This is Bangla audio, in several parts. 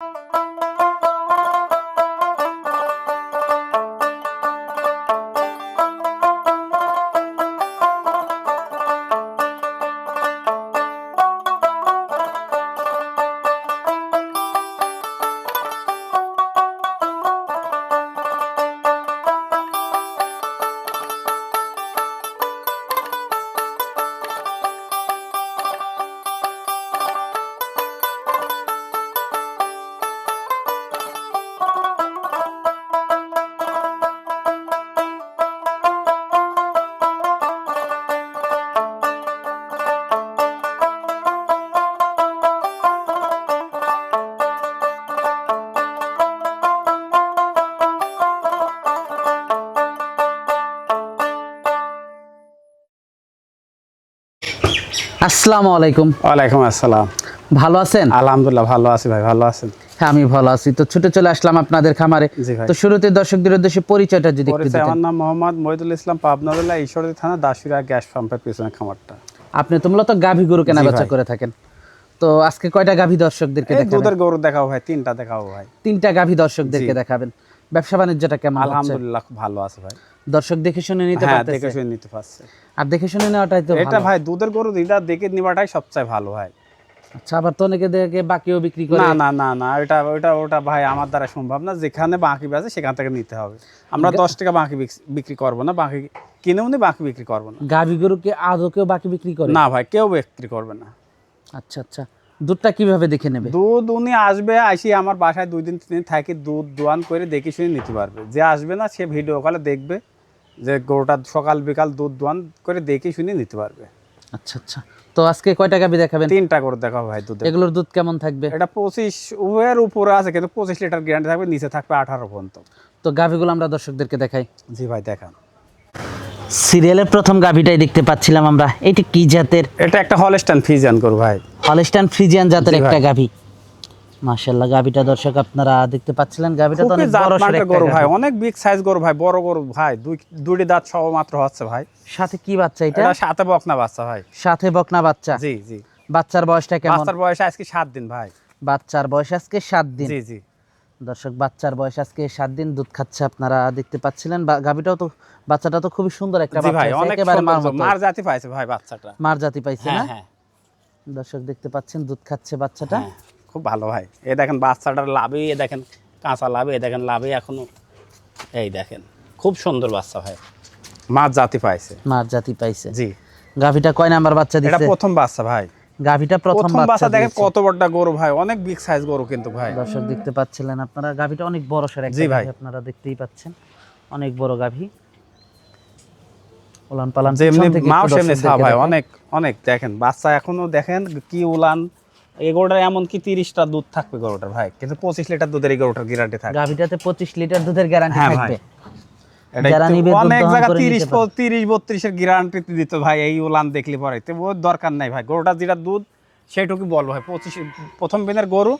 You. আসসালামু আলাইকুম। ওয়ালাইকুম আসসালাম। ভালো আছেন? আলহামদুলিল্লাহ ভালো আছি ভাই ভালো আছেন? হ্যাঁ আমি ভালো আছি। তো ছুটে চলে আসলাম আপনাদের খামারে। তো শুরুতে দর্শকদের উদ্দেশ্যে পরিচয়টা যদি একটু দিতেন আমার নাম মোহাম্মদ মহিদুল ইসলাম ঈশ্বরদী থানা দাসুরিয়া গ্যাস পাম্পের পিছনে খামারটা। আপনি তো মূলত গাভী গরু কেনা জি বেচা করে থাকেন। তো আজকে কয়টা গাভী দর্শকদেরকে দেখাবেন? দুধের গরু দেখাবো ভাই তিনটা দেখাবো ভাই। তিনটা গাভী দর্শকদেরকে দেখাবেন। ব্যবসা বাণিজ্যটা কেমন আলহামদুলিল্লাহ ভালো আছে ভাই। দর্শক দেখে শুনে নিতে হ্যাঁ পারতেছে। দেখে শুনে নিতে পারছে। আর দেখে শুনে নেওয়াটাই তো এটা ভাই দুধের গরু এটা দেখে নিবাটাই সবচেয়ে ভালো ভাই। আচ্ছা আবার তো অনেকে দেখে বাকিও বিক্রি করে। না না না না ওটা ওটা ওটা ভাই আমার দ্বারা সম্ভব না। যেখানে বাকি বেচে সেখান থেকে নিতে হবে। আমরা দশ টাকা বাকি বিক্রি করব না বাকি কিনেও নি বাকি বিক্রি করব না। গাভী গরুকে আদৌ কেউ বাকি বিক্রি করে? না ভাই কেউ বিক্রি করবে না। আচ্ছা আচ্ছা। দুধটা কীভাবে দেখে নেবে? দুধ উনি আসবে আসি আমার বাসায় দুই দিন তিন দিন থাকি দুধ দোয়ান করে দেখে শুনে নিতে পারবে। যে আসবে না সে ভিডিও কলে দেখবে। যে গরুটা সকাল বিকাল দুধ দোয়ান করে দেখে শুনে নিতে পারবে। আচ্ছা আচ্ছা। তো আজকে কয়টা গাভী দেখাবেন? তিনটা করে দেখাবো ভাই দুধ এগুলোর দুধ কেমন থাকবে? এটা পঁচিশ উভয়ের উপরে আছে কিন্তু পঁচিশ লিটার গ্যারান্টি থাকবে নিচে থাকবে আঠারো পর্যন্ত। তো গাভিগুলো আমরা দর্শকদেরকে দেখাই। জি ভাই দেখান। সিরিয়ালের প্রথম গাভীটাই দেখতে পাচ্ছিলাম আমরা। এটি কি জাতের? এটা একটা হলস্টান ফিজিয়ান করু ভাই। হলস্টাইন ফ্রিজিয়ান জাতের একটা। গাভী মাশাআল্লাহ গাভীটা দর্শক আপনারা দেখতে পাচ্ছিলেন গাভীটা তো অনেক বড় গরু ভাই অনেক বিগ সাইজ গরু ভাই বড় গরু ভাই দুই দুটি দাঁত সহ মাত্র হচ্ছে ভাই। সাথে কি বাচ্চা এটা? এটা সাথে বকনা বাচ্চা ভাই। সাথে বকনা বাচ্চা? জি জি। বাচ্চার বয়সটা কেমন? বাচ্চার বয়স আজকে সাত দিন ভাই। বাচ্চার বয়স আজকে সাত দিন। জি জি। দর্শক বাচ্চার বয়স আজকে সাত দিন দুধ খাচ্ছে আপনারা দেখতে পাচ্ছিলেন। গাভীটাও তো বাচ্চাটা তো খুবই সুন্দর একটা বাচ্চা একেবারে মার জাতি পাইছে ভাই বাচ্চাটা। মার জাতি পাইছে না? হ্যাঁ হ্যাঁ। দর্শক দেখতে পাচ্ছেন দুধ খাচ্ছে বাচ্চাটা। হ্যাঁ, খুব ভালো ভাই। এই দেখেন বাচ্চাটার লাভে এ দেখেন কাঁচা লাভে এ দেখেন লাভে এখনও। এই দেখেন খুব সুন্দর বাচ্চা ভাই। মার জাতি পাইছে। মার জাতি পাইছে। জি। গাভীটা কয় নাম্বার বাচ্চা এটা প্রথম বাচ্চা ভাই। গাভীটা প্রথম বাচ্চা দেখেন কত বড়টা গরু ভাই অনেক বিগ সাইজ গরু কিন্তু ভাই। দর্শক দেখতে পাচ্ছিলেন আপনারা গাভীটা অনেক বড় সর একটা ভাই। গাভী আপনারা দেখতেই পাচ্ছেন। অনেক বড় গাভী। উলান পালান যেমনি মাও সেমনি ভাই অনেক অনেক দেখেন বাচ্চা এখনও দেখেন কি উলান এই গরুটার এমন কি তিরিশটা দুধ থাকবে গরুটার ভাই? কিন্তু পঁচিশ লিটার দুধের এই গরুটার গ্যারান্টি থাকবে। গাভীটাতে পঁচিশ লিটার দুধের গ্যারান্টি হ্যাঁ থাকবে। অনেক জায়গা তিরিশ তিরিশ বত্রিশের গ্যারান্টি দিত ভাই এই উলান দেখলে পরে। তো দরকার নাই ভাই। গরুটা যেটা দুধ সেটুকু বলব ভাই। পঁচিশ প্রথম দিনের গরু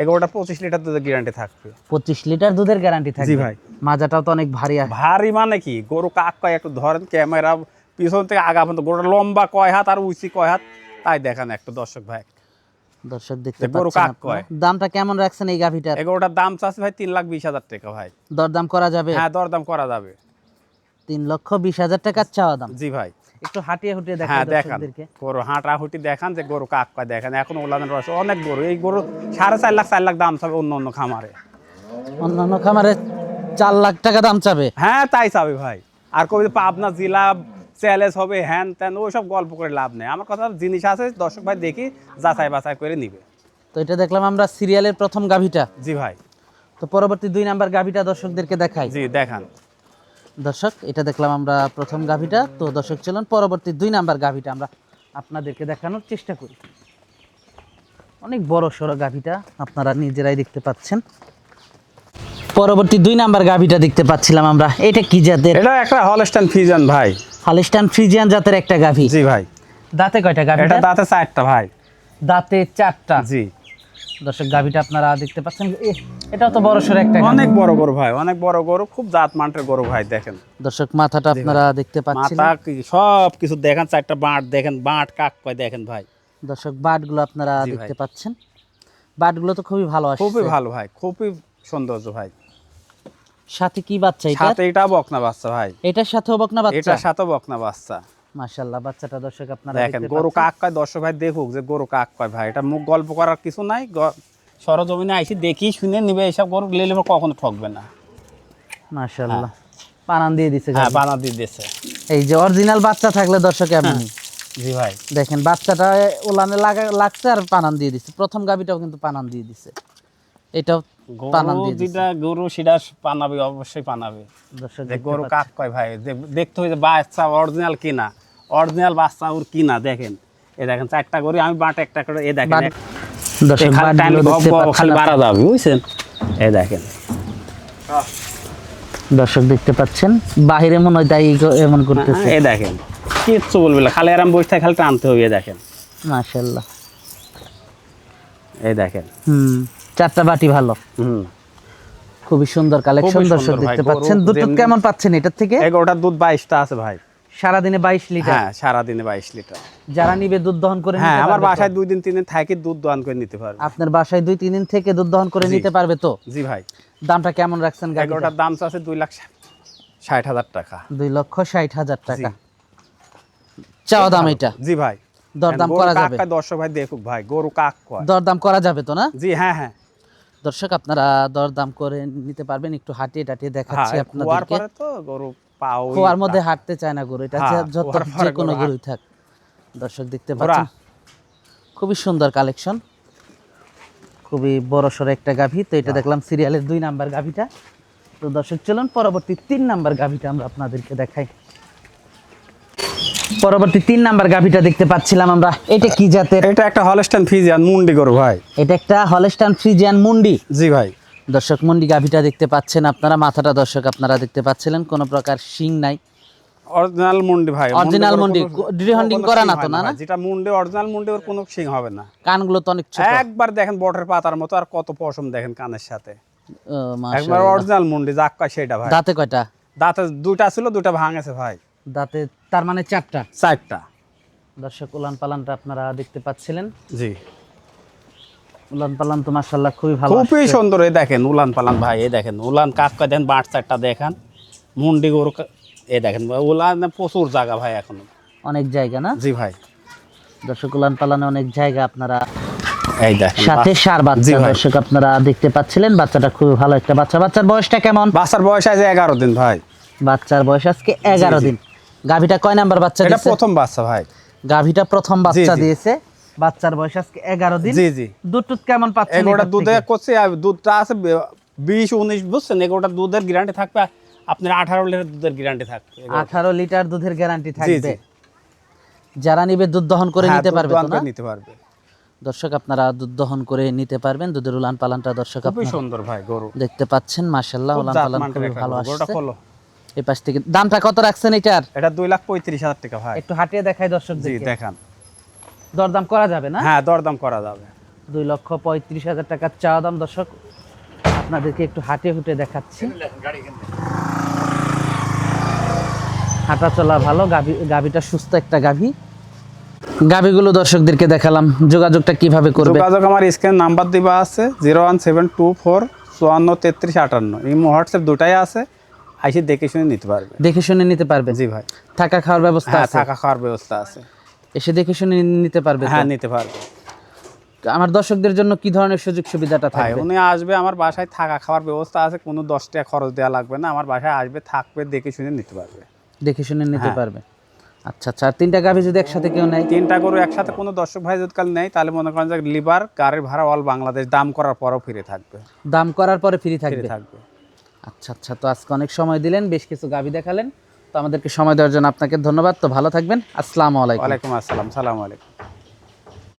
এই গরুটা পঁচিশ লিটার দুধের গ্যারান্টি থাকবে। পঁচিশ লিটার দুধের গ্যারান্টি থাকবে। ভাই। মাজাটাও তো অনেক ভারী আছে। ভারী মানে কি? গরু কাক কয় একটু ধরেন ক্যামেরা পিছন থেকে আগা পর্যন্ত গরুটা লম্বা কয় হাত আর উঁচি কয় হাত? তাই দেখান একটু দর্শক ভাই। দর্শক দেখতে পাচ্ছেন। দামটা কেমন রাখছেন এই গাভীটার এই গরুটার দাম চাচ্ছে ভাই তিন লাখ বিশ হাজার টাকা ভাই। দরদাম করা যাবে? হ্যাঁ দরদাম করা যাবে। তিন লক্ষ বিশ হাজার টাকার চাওয়া দাম। জি ভাই। একটু হাঁটিয়ে হুটিয়ে দেখা হ্যাঁ দেখান। গরু হাঁটা হুটি দেখান যে গরু কাক কয় দেখেন। এখন ওলানের রস অনেক গরু। এই গরু সাড়ে চার লাখ চার লাখ দাম চাবে অন্য অন্য খামারে। অন্যান্য খামারে চার লাখ টাকা দাম চাবে? হ্যাঁ তাই চাবে ভাই। আর কবি পাবনা জেলা চ্যালেঞ্জ হবে হ্যান ত্যান ওইসব গল্প করে লাভ নেই। আমার কথা জিনিস আছে দর্শক ভাই দেখি যাচাই বাছাই করে নিবে। তো এটা দেখলাম আমরা সিরিয়ালের প্রথম গাভীটা। জি ভাই। তো পরবর্তী দুই নাম্বার গাভীটা দর্শকদেরকে দেখাই। জি দেখান। দর্শক এটা দেখলাম আমরা প্রথম গাভীটা। তো দর্শক চলুন পরবর্তী দুই নাম্বার গাভীটা আমরা আপনাদেরকে দেখানোর চেষ্টা করি। অনেক বড় সড়ো গাভীটা আপনারা নিজেরাই দেখতে পাচ্ছেন। পরবর্তী দুই নাম্বার গাভীটা দেখতে পাচ্ছিলাম আমরা। এটা কি জাতের? এটা একটা হলস্টাইন ফিজান ভাই। হালিস্টান ফ্রিজিয়ান জাতের একটা গাভী। জি ভাই। দাঁতে কয়টা গাভী এটা দাঁতে চারটা ভাই। দাঁতে চারটা? জি। দর্শক গাভীটা আপনারা দেখতে পাচ্ছেন। এটাও তো বড় সড়ো একটা অনেক বড় গরু ভাই অনেক বড় গরু খুব জাত মানের গরু ভাই দেখেন। দর্শক মাথাটা আপনারা দেখতে পাচ্ছেন। মাথা সব কিছু দেখেন চারটা বাঁট দেখেন বাঁট কাক কয় দেখেন ভাই। দর্শক বাটগুলো আপনারা দেখতে। পাচ্ছেন। বাটগুলো তো খুবই ভালো আসছে। খুবই ভালো ভাই খুবই সৌন্দর্য ভাই। সাথে কি বাচ্চা এটা? সাথে এটা বকনা বাচ্চা ভাই। এটার সাথেও বকনা বাচ্চা? এটার সাথে বকনা বাচ্চা। মাশাআল্লাহ বাচ্চাটা দর্শক আপনারা দেখেন গরু কাক কয় দর্শক ভাই দেখুক যে গরু কাক কয় ভাই এটা মুখ গল্প করার কিছু নাই সরজমিনে আইসি দেখি শুনে নিবে এসব গরু লেলে কখনো ঠকবে না। মাশাআল্লাহ। পানান দিয়ে দিছে হ্যাঁ। বানা দিয়ে দিয়েছে এই যে অরিজিনাল বাচ্চা থাকলে দর্শক এমনি। জি ভাই। দেখেন বাচ্চাটা ওলানে লাগা লাগছে আর পানান দিয়ে দিছে। প্রথম গাবিটাও কিন্তু পানান দিয়ে দিছে। এটাও পানান দিয়ে যেটা গরু সেটা পানাবে অবশ্যই পানাবে। দর্শক যে দেখতে গরু পাচ্ছেন। কাক কয় ভাই যে- দেখতে বাচ্চা অরিজিনাল কিনা অরিজিনাল বাচ্চা ওর কিনা দেখেন। এ দেখেন চারটা গরু আমি বাট একটা করে এ দেখেন দর্শক খালি দেখতে পাচ্ছেন বাড়া যাবে বুঝছেন? এই দেখেন। দর্শক দেখতে পাচ্ছেন? বাহিরে মনে হয় তাই এমন করতেছে। এই দেখেন কিচ্ছু বলবে না খালি আরাম বসে খালি টানতে হবে দেখেন। মাশাআল্লাহ। এই দেখেন। হুম। চারটা বাটি ভালো। খুবই সুন্দর কালেকশন দর্শক দেখতে পাচ্ছেন। দুধ কেমন পাচ্ছেন এটার থেকে? এগারোটার দুধ বাইশটা আছে ভাই। সারাদিনে বাইশ লিটার? হ্যাঁ সারাদিনে বাইশ লিটার। যারা নিবে দুধ দহন করে হ্যাঁ আমার বাসায় দুই দিন তিন দিন থাকি দুধ দোয়ান করে নিতে পারবে। আপনার বাসায় দুই তিন দিন থেকে দুধ দহন করে নিতে পারবে তো? জি ভাই। দামটা কেমন রাখছেন এগারোটার দাম আছে দুই লাখ ষাট হাজার টাকা। দুই লক্ষ ষাট হাজার টাকা। চাওয়া দাম এটা? জি ভাই। দরদাম করা যাবে? দর্শক ভাই দেখুক ভাই গরু কাক দরদাম করা যাবে তো না? জি হ্যাঁ হ্যাঁ। দর্শক আপনারা দরদাম করে নিতে পারবেন। একটু হাঁটিয়ে টাটিয়ে হ্যাঁ দেখাচ্ছি আপনাদেরকে পরে তো গরু পাও খোয়ার মধ্যে হাঁটতে চায় না গরু। এটা হ্যাঁ, যত যে কোনো গরুই থাক। দর্শক দেখতে পাচ্ছেন? খুবই সুন্দর কালেকশন। খুবই বড় সড়ো একটা গাভী। তো এটা দেখলাম সিরিয়ালের দুই নাম্বার গাভীটা। তো দর্শক চলুন পরবর্তী তিন নাম্বার গাভীটা আমরা আপনাদেরকে দেখাই। পরবর্তী তিন নাম্বার গাভীটা দেখতে পাচ্ছিলাম আমরা। এটা কি জাতের? এটা একটা হলস্টাইন ফিজিয়ান মুন্ডি গরু ভাই। এটা একটা হলস্টান ফ্রিজিয়ান মুন্ডি। জি ভাই। দর্শক মুন্ডি গাভীটা দেখতে পাচ্ছেন আপনারা মাথাটা দর্শক আপনারা দেখতে পাচ্ছিলেন কোনো প্রকার শিং নাই। অরিজিনাল মুন্ডি ভাই। গরুর মুন্ডি, কোনো- করা না তো, না, না? যেটা মুন্ডি অরিজিনাল মুন্ডি ওর কোনো শিং হবে না। কানগুলো তো অনেক ছোট। একবার দেখেন বটের পাতার মতো আর কত পশম দেখেন কানের সাথে। একবার অরিজিনাল মুন্ডি যাক কয় সেটা ভাই। দাঁতে কয়টা? দাঁতে দুটা ছিল দুটা ভাঙেছে ভাই। দাঁতে তার মানে চারটা। চারটা। দর্শক উলান পালানটা আপনারা দেখতে পাচ্ছিলেন। জি। উলান পালান তো মাশাআল্লাহ খুবই ভালো খুবই সুন্দর এই দেখেন উলান পালান ভাই এই দেখেন। উলান কাক কয় দেখেন বাট চারটা দেখেন। মুন্ডি গরু এই দেখেন ভাই, উলান প্রচুর জায়গা ভাই এখন। অনেক জায়গা না? জি ভাই। দর্শক উলান পালানে অনেক জায়গা আপনারা এই দেখেন সাথে সার বাচ্চা। দর্শক আপনারা দেখতে পাচ্ছিলেন বাচ্চাটা খুবই ভালো একটা বাচ্চা। বাচ্চার বয়সটা কেমন? বাচ্চার বয়স আছে এগারো দিন ভাই। বাচ্চার বয়স আজকে এগারো দিন। গাভীটা কয় নাম্বার বাচ্চা এটা প্রথম বাচ্চা ভাই। গাভীটা প্রথম বাচ্চা দিয়েছে। বাচ্চার বয়স আজকে এগারো দিন। জি জি। দুধ টুধ কেমন পাচ্ছেন এগারোটা দুধে করছে আর দুধটা আছে বে- বিশ উনিশ বুঝছেন? এগারোটা দুধের গ্যারান্টি থাকবে আপনার আঠারো লিটার দুধের গ্যারান্টি থাকবে। এগারোটা। আঠারো লিটার দুধের গ্যারান্টি থাকবে। যারা নিবে দুধ দহন করে হ্যাঁ, নিতে পারবে না? নিতে পারবে। দর্শক আপনারা দুধ দহন করে নিতে পারবেন। দুধের উলান পালানটা দর্শক খুবই সুন্দর ভাই গরু। দেখতে পাচ্ছেন। মাশাল্লাহ খুব উলান পালান খুবই ভালো গরু। গরুটা আসছে। খোলো। এই পাশ থেকে। দামটা কত রাখছেন এটার? এটা দুই লাখ পঁয়ত্রিশ হাজার টাকা ভাই। একটু হাঁটিয়ে দেখাই দর্শক জি দেখান। দরদাম করা যাবে না? হ্যাঁ দরদাম করা যাবে। দুই লক্ষ পঁয়ত্রিশ হাজার টাকার চাওয়া দাম দর্শক। আপনাদেরকে একটু হাঁটিয়ে হুটে দেখাচ্ছি। হাঁটা চলা ভালো গাভি গাভিটা সুস্থ একটা গাভি। গাভিগুলো দর্শকদেরকে দেখালাম। যোগাযোগটা কীভাবে করবে? যোগাযোগ আমার স্ক্রিন নাম্বার দিবা আছে zero one seven two four চুয়ান্ন তেত্রিশ আটান্ন। এই হোয়াটসঅ্যাপ দুটাই আছে। আইসি দেখে শুনে নিতে পারবে। দেখে শুনে নিতে পারবে? জি ভাই। থাকা খাওয়ার ব্যবস্থা হ্যাঁ আছে? থাকা খাওয়ার ব্যবস্থা আছে। এসে দেখে শুনে নিতে পারবে হ্যাঁ নিতে পারবে। আমার দর্শকদের জন্য কি ধরনের সুযোগ সুবিধাটা থাকবে? উনি আসবে আমার বাসায় থাকা খাওয়ার ব্যবস্থা আছে কোনো দশ টাকা খরচ দেওয়া লাগবে না আমার বাসায় আসবে থাকবে দেখে শুনে নিতে পারবে। দেখে শুনে নিতে হ্যাঁ। পারবে। আচ্ছা আচ্ছা আর তিনটা গাভি যদি একসাথে কেউ নেয়? তিনটা গরু একসাথে কোনো দর্শক ভাই যদি কাল নেই তাহলে মনে করেন যে লিভার গাড়ির ভাড়া অল বাংলাদেশ দাম করার পরও ফিরে থাকবে। দাম করার পরে ফ্রি ফিরে থাকবে? থাকবে। আচ্ছা আচ্ছা তো আজকে অনেক সময় দিলেন, বেশ কিছু গাভি দেখালেন। তো আমাদেরকে সময় দেওয়ার জন্য আপনাকে ধন্যবাদ। তো ভালো থাকবেন। আসসালামু আলাইকুম। আসসালাম। সালাম আলাইকুম।